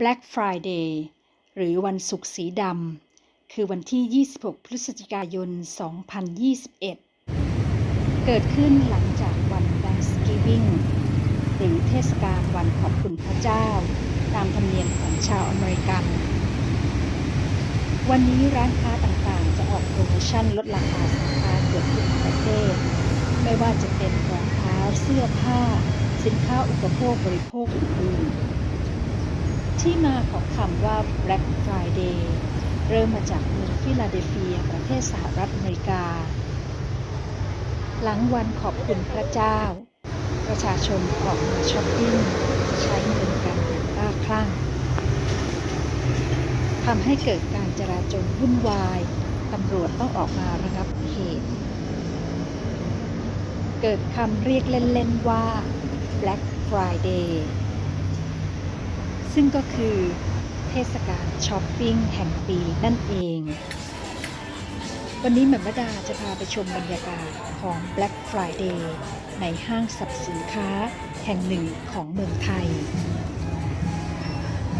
Black Friday หรือวันศุกร์สีดำ คือวันที่ 26 พฤศจิกายน 2021 เกิดขึ้นหลังจากวัน Thanksgiving หรือเทศกาลวันขอบคุณพระเจ้า ตามธรรมเนียมของชาวอเมริกัน วันนี้ร้านค้าต่างๆ จะออกโปรโมชั่นลดราคาสินค้าเกือบทุกประเภทไม่ว่าจะเป็นรองเท้าเสื้อผ้า สินค้าอุปโภคบริโภคอื่นๆ ที่มาของคำว่า Black Friday เริ่มมาจากเมืองฟิลาเดลเฟียประเทศสหรัฐอเมริกา หลังวันขอบคุณพระเจ้า ประชาชนออกมาช้อปปิ้งใช้เงินกันอย่างบ้าคลั่งทำให้เกิดการจราจรวุ่นวายตำรวจต้องออกมาระงับเหตุ เกิดคำเรียกเล่น ๆ ว่า Black Friday ซึ่งก็คือเทศกาลช้อปปิ้งแห่งปีนั่นเอง วันนี้แหม่มดาจะพาไปชมบรรยากาศของ Black Friday ในห้างสรรพสินค้าแห่งหนึ่งของเมืองไทย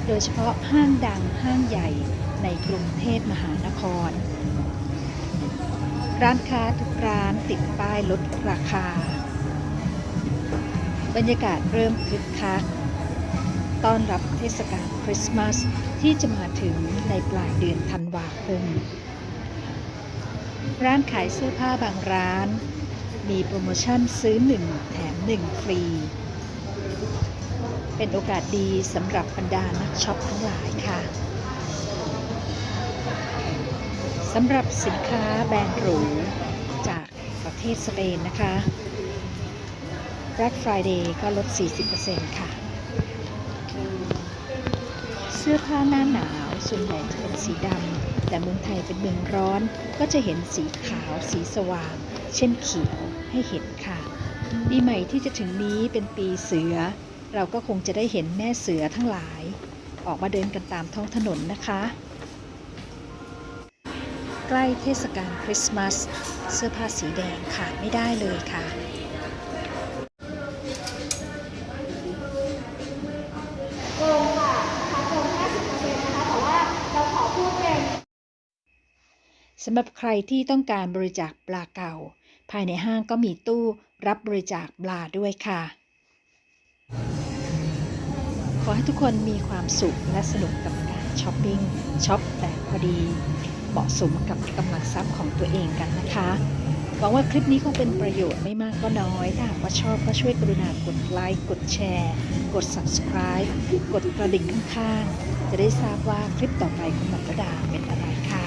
โดยเฉพาะห้างดังห้างใหญ่ในกรุงเทพมหานคร ร้านค้าทุกร้านติดป้ายลดราคา บรรยากาศเริ่มคึกคัก ต้อนรับเทศกาลคริสต์มาสที่จะมาถึงในปลายเดือนธันวาคม ร้านขายเสื้อผ้าบางร้าน มีโปรโมชั่นซื้อ 1 แถม 1 ฟรี เป็นโอกาสดีสำหรับบรรดานักช็อปทั้งหลายค่ะสำหรับสินค้าแบรนด์หรูจากประเทศสเปนนะคะ Black Friday ก็ลด 40%ค่ะ สื้อผ้าหน้าหนาวส่วนใหญ่จะเป็นสีดำ แต่เมืองไทยเป็นเมืองร้อน ก็จะเห็นสีขาว สีสว่าง เช่นเขียวให้เห็นค่ะ ปีใหม่ที่จะถึงนี้เป็นปีเสือ เราก็คงจะได้เห็นแม่เสือทั้งหลาย ออกมาเดินกันตามท้องถนนนะคะ ใกล้เทศกาลคริสต์มาส เสื้อผ้าสีแดงขาดไม่ได้เลยค่ะ โกงค่ะราคาโกง50%นะคะ แต่ว่าเราขอพูดเป็น สำหรับใครที่ต้องการบริจาคปลาเก่า ภายในห้างก็มีตู้รับบริจาคปลาด้วยค่ะ ขอให้ทุกคนมีความสุขและสนุกกับการช้อปปิ้งช็อปแต่พอดีเหมาะสมกับกำลังทรัพย์ของตัวเองกันนะคะหวังว่าคลิปนี้คงเป็นประโยชน์ไม่มากก็น้อยถ้าหากว่าชอบก็ช่วยกรุณากดไลค์กดแชร์ กด subscribe กดกระดิ่งข้างๆ จะได้ทราบว่าคลิปต่อไปของหมักระดาเป็นอะไรค่ะ